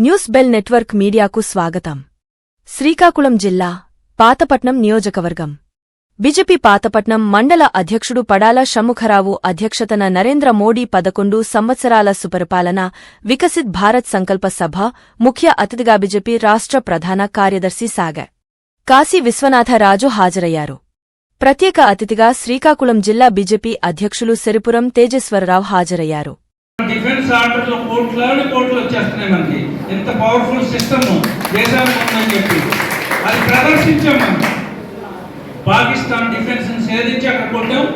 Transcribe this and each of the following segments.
News bell network మీడియాకు స్వాగతం. శ్రీకాకుళం జిల్లా పాతపట్నం నియోజకవర్గం. బిజెపి పాతపట్నం మండల అధ్యక్షుడు పడాల షమ్ముఖరావు అధ్యక్షతన నరేంద్ర మోడీ పదకొండు సంవత్సరాల సుపరిపాలన వికసిత్ భారత్ సంకల్ప సభ ముఖ్య అతిథిగా బిజెపి రాష్ట్ర ప్రధాన కార్యదర్శి సాగర్ కాశీ విశ్వనాథరాజు హాజరయ్యారు. ప్రత్యేక అతిథిగా శ్రీకాకుళం జిల్లా బిజెపి అధ్యక్షులు సెరిపురం తేజేశ్వరరావు హాజరయ్యారు. డిఫెన్స్ ఆర్డర్లో కోట్లాది కోట్లు వచ్చేస్తున్నాయి మనకి. ఎంత పవర్ఫుల్ సిస్టమ్ దేశానికి ఉందని చెప్పి. అది ప్రదర్శించాం మనం. పాకిస్తాన్ డిఫెన్స్ సేధించి అక్కడ కొట్టాం.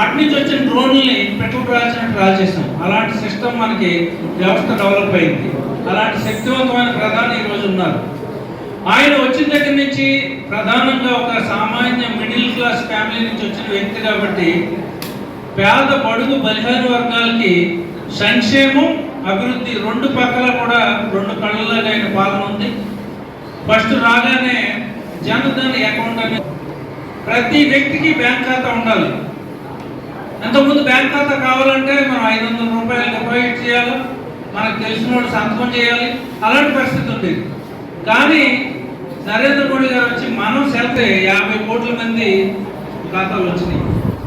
అటు నుంచి వచ్చిన డ్రోన్లని పెట్రోల్ రాల్చినట్టు రాల్చేసాం అలాంటి సిస్టమ్ మనకి వ్యవస్థ డెవలప్ అయింది. అలాంటి శక్తివంతమైన ప్రధాని ఈరోజు ఉన్నారు. ఆయన వచ్చిన దగ్గర నుంచి ప్రధానంగా ఒక సామాన్య మిడిల్ క్లాస్ ఫ్యామిలీ నుంచి వచ్చిన వ్యక్తి కాబట్టి పేద బడుగు బలహీన వర్గాలకి సంక్షేమం అభివృద్ధి రెండు పక్కల కూడా రెండు కళ్ళలాగా ఆయన పాలన ఉంది. ఫస్ట్ రాగానే జనధన్ అకౌంట్ అనే ప్రతి వ్యక్తికి బ్యాంక్ ఖాతా ఉండాలి. అంతకుముందు బ్యాంక్ ఖాతా కావాలంటే మనం ఐదు వందల రూపాయలు డిపాజిట్ చేయాలి. మనకు తెలిసిన వాళ్ళు సంతకం చేయాలి. అలాంటి పరిస్థితి ఉంది కానీ నరేంద్ర మోడీ గారు వచ్చి మనం సెల్తే యాభై కోట్ల మంది ఖాతాలు వచ్చినాయి.